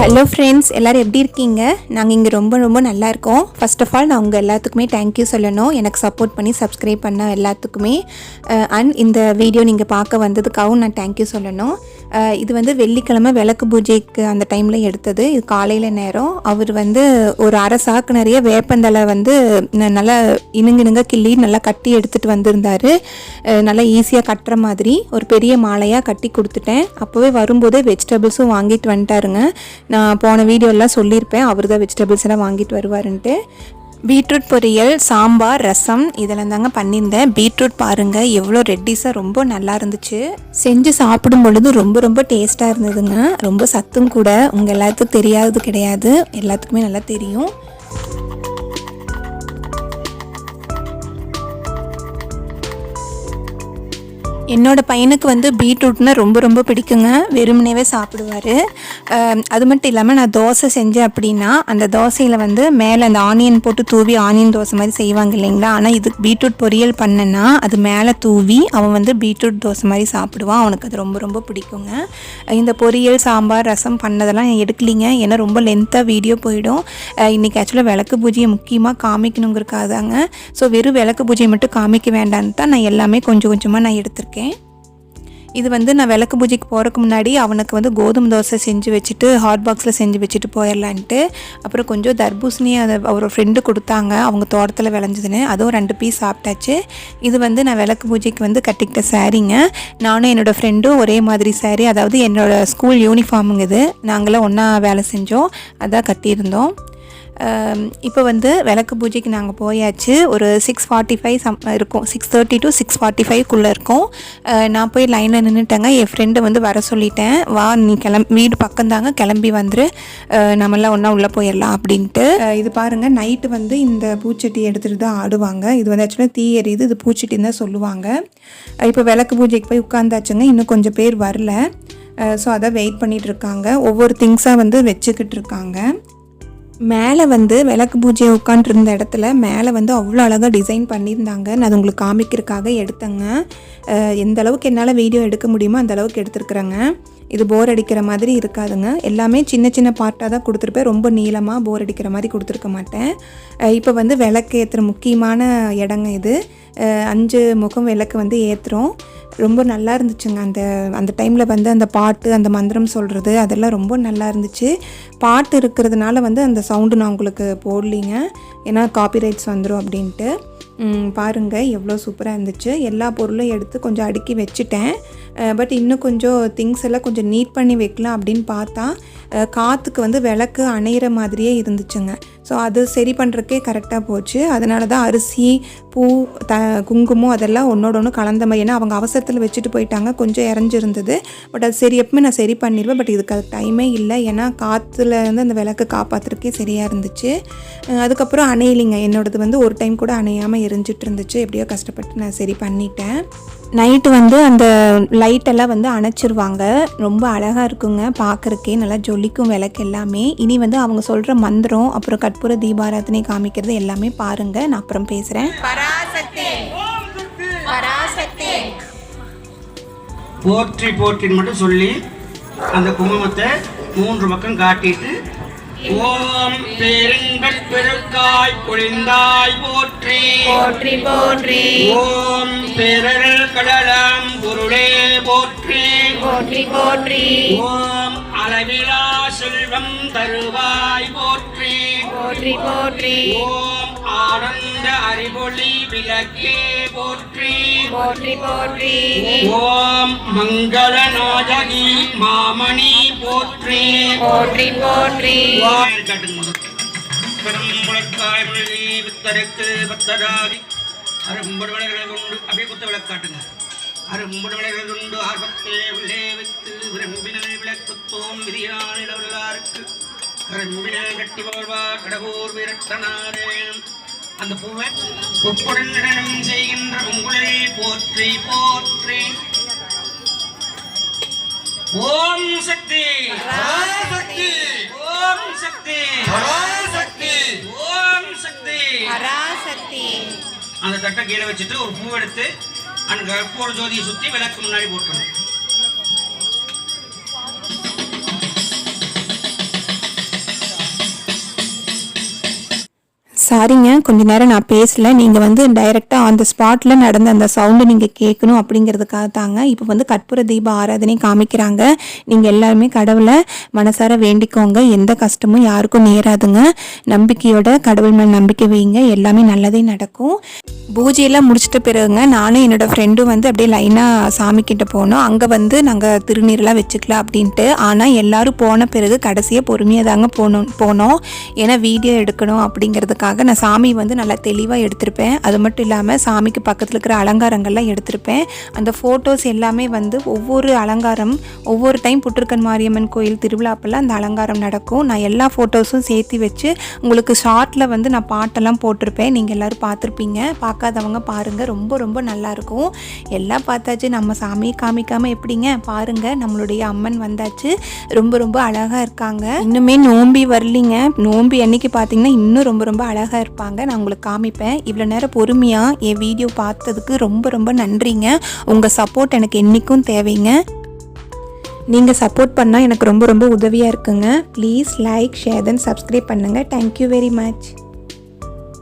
Hello friends எல்லோரும் எப்படி இருக்கீங்க? நாங்கள் இங்கே ரொம்ப ரொம்ப நல்லா இருக்கோம். ஃபர்ஸ்ட் ஆஃப் ஆல் நான் உங்கள் எல்லாத்துக்குமே தேங்க்யூ சொல்லணும். எனக்கு சப்போர்ட் பண்ணி சப்ஸ்கிரைப் பண்ண எல்லாத்துக்குமே. அண்ட் இந்த வீடியோ நீங்கள் பார்க்க வந்ததுக்காகவும் நான் தேங்க்யூ சொல்லணும். இது வந்து வெள்ளிக்கிழமை விளக்கு பூஜைக்கு அந்த டைமில் எடுத்தது. இது காலையில் நேரம். அவர் வந்து ஒரு அரை சாக்கு நிறைய வேப்பந்தலை வந்து நல்லா இணுங்கிணுங்க கிள்ளி நல்லா கட்டி எடுத்துகிட்டு வந்திருந்தாரு. நல்லா ஈஸியாக கட்டுற மாதிரி ஒரு பெரிய மாலையாக கட்டி கொடுத்துட்டேன். அப்போவே வரும்போதே வெஜிடபிள்ஸும் வாங்கிட்டு வந்துட்டாருங்க. நான் போன வீடியோலாம் சொல்லியிருப்பேன். அவர் தான் வெஜிடபிள்ஸ் எல்லாம் வாங்கிட்டு வருவாருன்ட்டு. பீட்ரூட் பொரியல் சாம்பார் ரசம் இதெல்லாம் தாங்க பண்ணியிருந்தேன். பீட்ரூட் பாருங்கள் எவ்வளோ ரெட்டிஸாக ரொம்ப நல்லா இருந்துச்சு. செஞ்சு சாப்பிடும் பொழுது ரொம்ப ரொம்ப டேஸ்ட்டாக இருந்ததுங்க. ரொம்ப சத்தும் கூட உங்கள் எல்லாத்துக்கும் தெரியாதது கிடையாது. எல்லாத்துக்குமே நல்லா தெரியும். என்னோட பையனுக்கு வந்து பீட்ரூட்னால் ரொம்ப ரொம்ப பிடிக்குங்க. வெறுமனேவே சாப்பிடுவார். அது மட்டும் இல்லாமல் நான் தோசை செஞ்சேன் அப்படின்னா அந்த தோசையில் வந்து மேலே அந்த ஆனியன் போட்டு தூவி ஆனியன் தோசை மாதிரி செய்வாங்க இல்லைங்களா? ஆனால் இது பீட்ரூட் பொரியல் பண்ணேன்னா அது மேலே தூவி அவன் வந்து பீட்ரூட் தோசை மாதிரி சாப்பிடுவான். அவனுக்கு அது ரொம்ப ரொம்ப பிடிக்குங்க. இந்த பொரியல் சாம்பார் ரசம் பண்ணதெல்லாம் நான் எடுக்கலிங்க. ஏன்னா ரொம்ப லென்த்தாக வீடியோ போயிடும். இன்றைக்கி ஆக்சுவலாக விளக்கு பூஜையை முக்கியமாக காமிக்கணுங்கிறக்காக தாங்க ஸோ வெறும் விளக்கு பூஜையை மட்டும் காமிக்க வேண்டான்னு தான் நான் எல்லாமே கொஞ்சம் கொஞ்சமாக நான் எடுத்திருக்கேன். இது வந்து நான் விளக்கு பூஜைக்கு போகிறதுக்கு முன்னாடி அவனுக்கு வந்து கோதுமை தோசை செஞ்சு வச்சுட்டு ஹாட் பாக்ஸில் செஞ்சு வச்சுட்டு போயிடலான்ட்டு அப்புறம் கொஞ்சம் தர்பூசணி அதை அவர் ஃப்ரெண்டு கொடுத்தாங்க. அவங்க தோட்டத்தில் விளைஞ்சதுன்னு. அதுவும் ரெண்டு பீஸ் சாப்பிட்டாச்சு. இது வந்து நான் விளக்கு பூஜைக்கு வந்து கட்டிக்கிட்ட சாரீங்க. நானும் என்னோடய ஃப்ரெண்டும் ஒரே மாதிரி சாரீ அதாவது என்னோடய ஸ்கூல் யூனிஃபார்முங்க இது. நாங்களாம் ஒன்றா வேலை செஞ்சோம். அதான் கட்டியிருந்தோம். இப்போ வந்து விளக்கு பூஜைக்கு நாங்கள் போயாச்சு. ஒரு சிக்ஸ் ஃபார்ட்டி ஃபைவ் சம் இருக்கும். Six thirty to six forty ஃபைவ்க்குள்ளே இருக்கும். நான் போய் லைனில் நின்றுட்டேங்க என் ஃப்ரெண்டு வந்து வர சொல்லிட்டேன். வா நீ கிளம்பி வீடு பக்கம்தாங்க. கிளம்பி வந்துரு. நம்மளாம் நம்மெல்லாம் ஒன்றா உள்ளே போயிடலாம் அப்படின்ட்டு. இது பாருங்கள் நைட்டு வந்து இந்த பூச்சட்டி எடுத்துகிட்டு தான் ஆடுவாங்க. இது வந்து ஆக்சுவலாக தீ எரியுது. இது பூச்சட்டின்னு தான் சொல்லுவாங்க. இப்போ விளக்கு பூஜைக்கு போய் உட்காந்தாச்சுங்க. இன்னும் கொஞ்சம் பேர் வரல. ஸோ அதை வெயிட் பண்ணிகிட்ருக்காங்க இருக்காங்க. ஒவ்வொரு திங்ஸாக வந்து வச்சுக்கிட்டு இருக்காங்க. மேலே வந்து விளக்கு பூஜையை உட்காண்ட்ருந்த இடத்துல மேலே வந்து அவ்வளோ அழகாக டிசைன் பண்ணியிருந்தாங்க. நான் அது உங்களுக்கு காமிக்கிறதுக்காக எடுத்தேங்க. எந்த அளவுக்கு என்னால் வீடியோ எடுக்க முடியுமோ அந்த அளவுக்கு எடுத்துருக்குறேங்க. இது போர் அடிக்கிற மாதிரி இருக்காதுங்க. எல்லாமே சின்ன சின்ன பார்ட்டாக தான் கொடுத்துருப்பேன். ரொம்ப நீளமாக போர் அடிக்கிற மாதிரி கொடுத்துருக்க மாட்டேன். இப்போ வந்து விளக்கு ஏற்றுற முக்கியமான இடங்க இது. அஞ்சு முகம் விளக்கு வந்து ஏற்றுறோம் ரொம்ப நல்லா இருந்துச்சுங்க. அந்த அந்த டைமில் வந்து அந்த பாட்டு அந்த மந்திரம் சொல்கிறது அதெல்லாம் ரொம்ப நல்லா இருந்துச்சு. பாட்டு இருக்கிறதுனால வந்து அந்த சவுண்டு நான் உங்களுக்கு போடலிங்க. ஏன்னா காப்பிரைட்ஸ் வந்துடும் அப்படின்ட்டு. பாருங்கள் எவ்வளோ சூப்பராக இருந்துச்சு. எல்லா பொருளும் எடுத்து கொஞ்சம் அடுக்கி வச்சுட்டேன். பட் இன்னும் கொஞ்சம் திங்ஸ் எல்லாம் கொஞ்சம் நீட் பண்ணி வைக்கலாம் அப்படின்னு பார்த்தா காற்றுக்கு வந்து விளக்கு அணையிற மாதிரியே இருந்துச்சுங்க. ஸோ அது சரி பண்ணுறக்கே கரெக்டாக போச்சு. அதனால தான் அரிசி பூ த குங்குமம் அதெல்லாம் ஒன்றோட ஒன்று கலந்த மாதிரி. ஏன்னா அவங்க அவசரத்தில் வச்சுட்டு போயிட்டாங்க. கொஞ்சம் இறஞ்சிருந்தது. பட் அது சரி எப்பவுமே நான் சரி பண்ணிடுவேன் பட் இதுக்கு அது டைமே இல்லை. ஏன்னா காற்றுல இருந்து அந்த விளக்கு காப்பாற்றுறக்கே சரியாக இருந்துச்சு. அதுக்கப்புறம் அணையலிங்க. என்னோடது வந்து ஒரு டைம் கூட அணையாமல் எரிஞ்சிட்டு இருந்துச்சு. எப்படியோ கஷ்டப்பட்டு நான் சரி பண்ணிட்டேன். நைட்டு வந்து அந்த லைட்டெல்லாம் வந்து அணைச்சிருவாங்க. ரொம்ப அழகாக இருக்குங்க பார்க்குறக்கே நல்லா ஜொலிக்கும் விளக்கு எல்லாமே. இனி வந்து அவங்க சொல்கிற மந்திரம் அப்புறம் கற்பூர தீபாராதனை காமிக்கிறது எல்லாமே பாருங்கள் நான் அப்புறம் பேசுகிறேன் போற்றி போற்றின்னு மட்டும் சொல்லி அந்த குங்குமத்தை மூன்று பக்கம் காட்டிட்டு ஓம் பெருங்கட் பெருக்காய் பொழிந்தாய் போற்றி. போற்றி போற்றி. ஓம் பேரல் கடலம் பொருளே போற்றி. போற்றி போற்றி. ஓம் அளவிலா செல்வம் தருவாய் போற்றி. போற்றி போற்றி. ஓம் ஆனந்த அறிவொளி விளக்கே போற்றி. போற்றி போற்றி. ஓம் மங்கள நாயகி மாமணி போற்றி போற்றி போற்றி. பெரும்புழக்காய் மொழி வித்தருக்கு பத்தராதி அரும்புடு விளைகள் உண்டு அப்படியே குத்த விளக்காட்டுங்க அரும்புடு விளைகள் உண்டு ஆர்வத்தே உள்ளே வைத்து விரும்பினல் விளக்குத்தோம் விதியானிடவல்லாருக்கு கரும்பினல் கட்டி வாழ்வார் கடவுர் விரட்டனாரேனும் அந்த பூவை உப்புடன் நடனம் செய்கின்ற உங்களை போற்றி போற்றி. ஓம் சக்தி. சக்தி ஓம் சக்தி. சக்தி ஓம் சக்தி. பராசக்தி. அந்த தட்டை கீழே வச்சுட்டு ஒரு பூ எடுத்து அந்த கற்பூர ஜோதியை சுத்தி விளக்கு முன்னாடி போட்டுருணும் சாரிங்க கொஞ்ச நேரம் நான் பேசல. நீங்கள் வந்து டைரெக்டாக அந்த ஸ்பாட்டில் நடந்த அந்த சவுண்டு நீங்கள் கேட்கணும் அப்படிங்கிறதுக்காக தாங்க இப்போ வந்து கற்பூர தீப ஆராதனை காமிக்கிறாங்க. நீங்கள் எல்லாருமே கடவுளை மனசார வேண்டிக்கோங்க. எந்த கஷ்டமும் யாருக்கும் நேராதுங்க. நம்பிக்கையோட கடவுள் மேல் நம்பிக்கை வைங்க. எல்லாமே நல்லதே நடக்கும். பூஜையெல்லாம் முடிச்சிட்ட பிறகுங்க நானும் என்னோட ஃப்ரெண்டும் வந்து அப்படியே லைனாக சாமி கிட்ட போனோம். அங்கே வந்து நாங்கள் திருநீரெலாம் வச்சுக்கலாம் அப்படின்ட்டு. ஆனால் எல்லோரும் போன பிறகு கடைசியாக பொறுமையாக தாங்க போனோம் போனோம். ஏன்னா வீடியோ எடுக்கணும் அப்படிங்கிறதுக்காக நான் சாமி வந்து நல்லா தெளிவாக எடுத்திருப்பேன். அது மட்டும் இல்லாமல் சாமிக்கு பக்கத்தில் இருக்கிற அலங்காரங்கள்லாம் எடுத்திருப்பேன். அந்த ஃபோட்டோஸ் எல்லாமே வந்து ஒவ்வொரு அலங்காரம் ஒவ்வொரு டைம் புற்றுக்கன் மாரியம்மன் கோயில் திருவிழாப்பெல்லாம் அந்த அலங்காரம் நடக்கும். நான் எல்லா ஃபோட்டோஸும் சேர்த்து வச்சு உங்களுக்கு ஷார்ட்டில் வந்து நான் பாட்டெல்லாம் போட்டிருப்பேன். நீங்கள் எல்லோரும் பார்த்துருப்பீங்க. பார்க்காதவங்க பாருங்கள் ரொம்ப ரொம்ப நல்லாயிருக்கும் எல்லாம் பார்த்தாச்சு. நம்ம சாமியை காமிக்காமல் எப்படிங்க? பாருங்கள் நம்மளுடைய அம்மன் வந்தாச்சு. ரொம்ப ரொம்ப அழகாக இருக்காங்க. இன்னுமே நோம்பி வரலிங்க. நோம்பி அன்னைக்கு பார்த்தீங்கன்னா இன்னும் ரொம்ப ரொம்ப அழகாக இருப்பாங்க. நான் உங்களுக்கு காமிப்பேன். இவ்வளோ நேரம் பொறுமையாக என் வீடியோ பார்த்ததுக்கு ரொம்ப ரொம்ப நன்றிங்க. உங்கள் சப்போர்ட் எனக்கு என்றைக்கும் தேவைங்க. நீங்கள் சப்போர்ட் பண்ணால் எனக்கு ரொம்ப ரொம்ப உதவியாக இருக்குங்க. Please like share then subscribe பண்ணுங்கள் தேங்க்யூ வெரி மச்